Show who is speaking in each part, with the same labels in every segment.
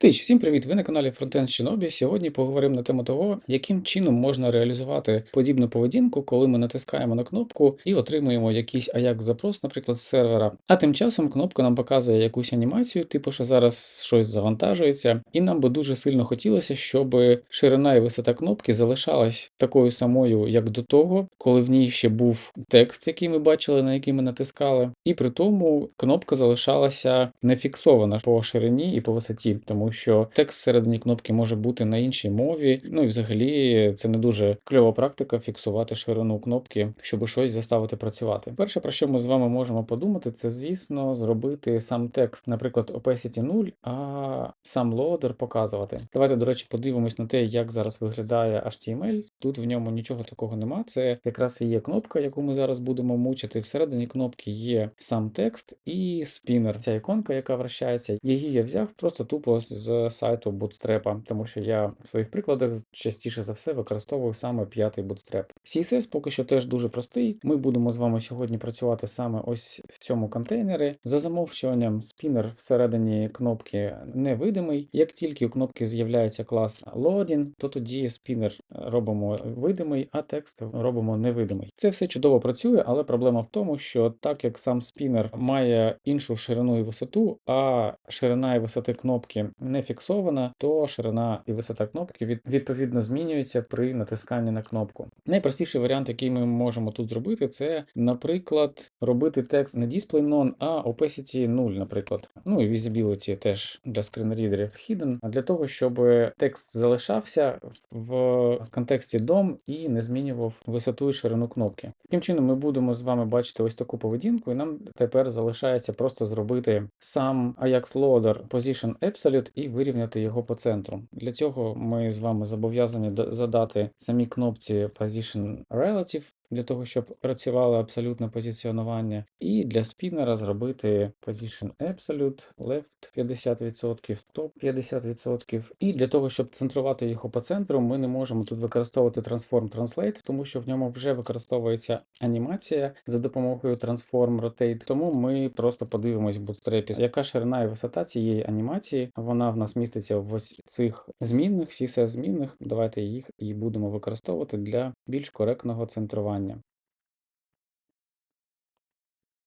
Speaker 1: Тич, всім привіт! Ви на каналі Frontend Shinobi. Сьогодні поговоримо на тему того, яким чином можна реалізувати подібну поведінку, коли ми натискаємо на кнопку і отримуємо якийсь ajax запрос, наприклад, з сервера. А тим часом кнопка нам показує якусь анімацію, типу, що зараз щось завантажується, і нам би дуже сильно хотілося, щоб ширина і висота кнопки залишалась такою самою, як до того, коли в ній ще був текст, який ми бачили, на який ми натискали, і при тому кнопка залишалася не фіксована по ширині і по висоті, тому що текст всередині кнопки може бути на іншій мові. Ну і взагалі це не дуже кльова практика фіксувати ширину кнопки, щоб щось заставити працювати. Перше, про що ми з вами можемо подумати, це звісно зробити сам текст, наприклад, opacity 0, а сам лоадер показувати. Давайте, до речі, подивимось на те, як зараз виглядає HTML. Тут в ньому нічого такого нема. Це якраз і є кнопка, яку ми зараз будемо мучити. Всередині кнопки є сам текст і спінер. Ця іконка, яка вращається. Її я взяв просто тупо з сайту Bootstrap, тому що я в своїх прикладах частіше за все використовую саме п'ятий Bootstrap. CSS поки що теж дуже простий. Ми будемо з вами сьогодні працювати саме ось в цьому контейнері. За замовчуванням, спінер всередині кнопки невидимий. Як тільки у кнопки з'являється клас Loading, то тоді спінер робимо видимий, а текст робимо невидимий. Це все чудово працює, але проблема в тому, що так як сам спінер має іншу ширину і висоту, а ширина і висоти кнопки не фіксована, то ширина і висота кнопки від, відповідно змінюється при натисканні на кнопку. Найпростіший варіант, який ми можемо тут зробити, це, наприклад, робити текст не display none, а opacity 0, наприклад. Ну і visibility теж для скринрідерів hidden, для того, щоб текст залишався в контексті DOM і не змінював висоту і ширину кнопки. Таким чином, ми будемо з вами бачити ось таку поведінку, і нам тепер залишається просто зробити сам Ajax Loader Position Absolute і вирівняти його по центру. Для цього ми з вами зобов'язані задати самі кнопці Position Relative, для того, щоб працювало абсолютне позиціонування, і для спінера зробити Position Absolute, Left 50%, Top 50%. І для того, щоб центрувати його по центру, ми не можемо тут використовувати Transform Translate, тому що в ньому вже використовується анімація за допомогою Transform Rotate. Тому ми просто подивимось в Bootstrap, яка ширина і висота цієї анімації. Вона в нас міститься в ось цих змінних, CSS змінних. Давайте їх і будемо використовувати для більш коректного центрування виконання.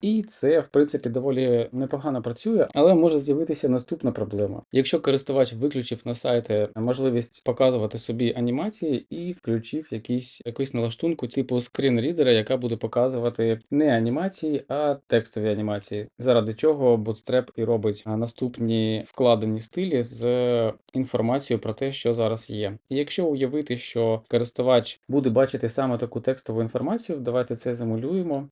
Speaker 1: І це, в принципі, доволі непогано працює, але може з'явитися наступна проблема. Якщо користувач виключив на сайті можливість показувати собі анімації і включив якісь, якусь налаштунку типу скрінрідера, яка буде показувати не анімації, а текстові анімації, заради чого Bootstrap і робить наступні вкладені стилі з інформацією про те, що зараз є. І якщо уявити, що користувач буде бачити саме таку текстову інформацію, давайте це замулюємо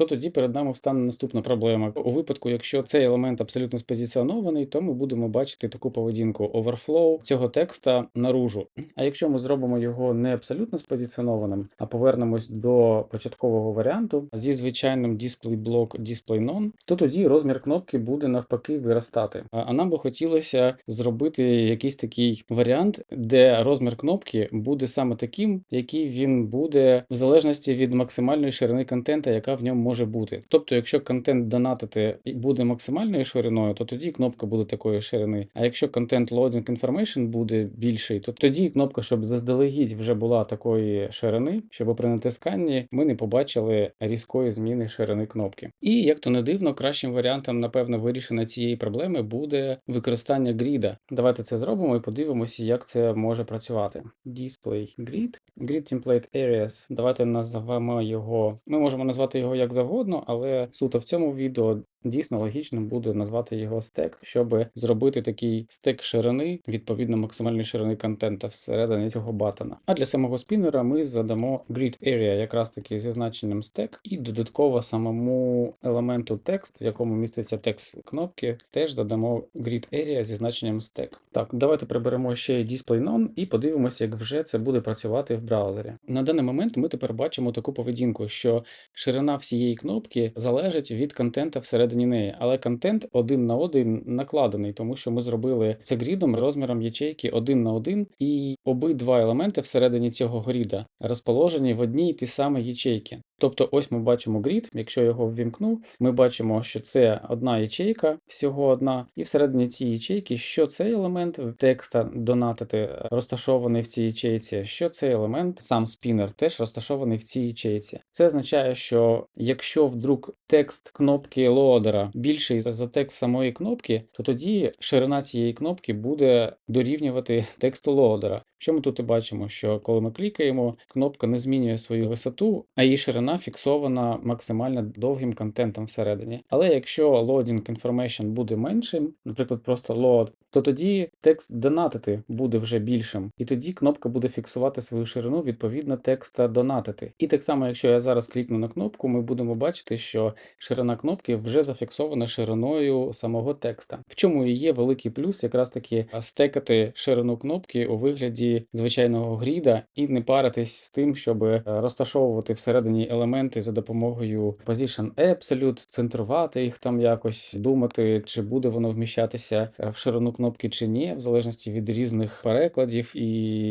Speaker 1: то тоді перед нами встане наступна проблема. У випадку, якщо цей елемент абсолютно спозиціонований, то ми будемо бачити таку поведінку overflow цього текста наружу. А якщо ми зробимо його не абсолютно спозиціонованим, а повернемось до початкового варіанту зі звичайним display block display none, то тоді розмір кнопки буде навпаки виростати. А нам би хотілося зробити якийсь такий варіант, де розмір кнопки буде саме таким, який він буде в залежності від максимальної ширини контента, яка в ньому може бути. Тобто, якщо контент донатити буде максимальною шириною, то тоді кнопка буде такої ширини. А якщо контент loading information буде більший, то тоді кнопка, щоб заздалегідь вже була такої ширини, щоб при натисканні ми не побачили різкої зміни ширини кнопки. І як то не дивно, кращим варіантом, напевно, вирішення цієї проблеми буде використання гріда. Давайте це зробимо і подивимося, як це може працювати. Display grid, grid template areas. Давайте назвемо його. Ми можемо назвати його як завгодно, але суто в цьому відео дійсно логічним буде назвати його стек, щоб зробити такий стек ширини, відповідно максимальної ширини контента всередині цього батона. А для самого спінера ми задамо grid area якраз таки зі значенням стек, і додатково самому елементу текст, в якому міститься текст кнопки, теж задамо grid area зі значенням стек. Так, давайте приберемо ще display none і подивимося, як вже це буде працювати в браузері. На даний момент ми тепер бачимо таку поведінку, що ширина всієї кнопки залежить від контента всередині неї, але контент один на один накладений, тому що ми зробили це грідом розміром ячейки один на один, і обидва елементи всередині цього гріда розположені в одній і ті самі ячейки. Тобто, ось ми бачимо grid, якщо його ввімкну, ми бачимо, що це одна ячейка, всього одна, і всередині цієї ячейки, що цей елемент текста донатити розташований в цій ячейці, що цей елемент, сам спінер, теж розташований в цій ячейці. Це означає, що якщо вдруг текст кнопки лоадера більший за текст самої кнопки, то тоді ширина цієї кнопки буде дорівнювати тексту лоадера. Що ми тут і бачимо, що коли ми клікаємо, кнопка не змінює свою висоту, а її ширина фіксована максимально довгим контентом всередині. Але якщо loading information буде меншим, наприклад, просто load, то тоді текст донатити буде вже більшим, і тоді кнопка буде фіксувати свою ширину відповідно текста донатити. І так само, якщо я зараз клікну на кнопку, ми будемо бачити, що ширина кнопки вже зафіксована шириною самого текста. В чому і є великий плюс, якраз таки стекати ширину кнопки у вигляді звичайного гріда і не паритись з тим, щоб е, розташовувати всередині елементи за допомогою Position Absolute, центрувати їх там якось, думати, чи буде воно вміщатися е, в ширину кнопки чи ні, в залежності від різних перекладів і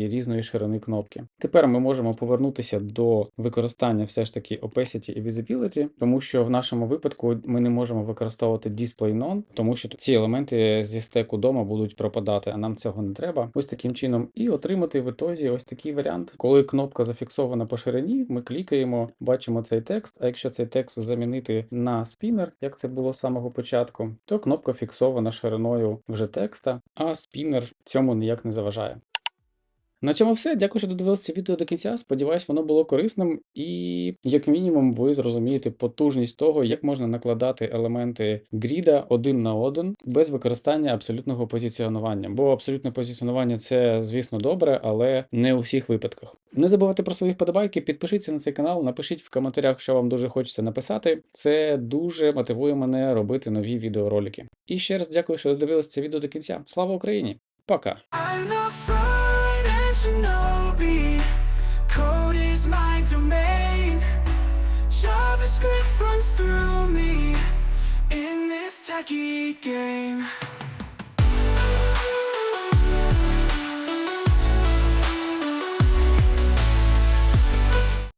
Speaker 1: різної ширини кнопки. Тепер ми можемо повернутися до використання все ж таки opacity і visibility, тому що в нашому випадку ми не можемо використовувати display none, тому що ці елементи зі стеку дома будуть пропадати, а нам цього не треба. Ось таким чином, і отримати в ітозі ось такий варіант, коли кнопка зафіксована по ширині, ми клікаємо, бачимо цей текст. А якщо цей текст замінити на спінер, як це було з самого початку, то кнопка фіксована шириною вже текста, а спінер цьому ніяк не заважає. На цьому все. Дякую, що додивилися відео до кінця. Сподіваюсь, воно було корисним, і як мінімум, ви зрозумієте потужність того, як можна накладати елементи гріда один на один без використання абсолютного позиціонування. Бо абсолютне позиціонування це, звісно, добре, але не у всіх випадках. Не забувайте про свої вподобайки, підпишіться на цей канал, напишіть в коментарях, що вам дуже хочеться написати. Це дуже мотивує мене робити нові відеоролики. І ще раз дякую, що додивилися це відео до кінця. Слава Україні! Пока!
Speaker 2: Shinobi. Code is my domain. JavaScript runs through me in this techie game.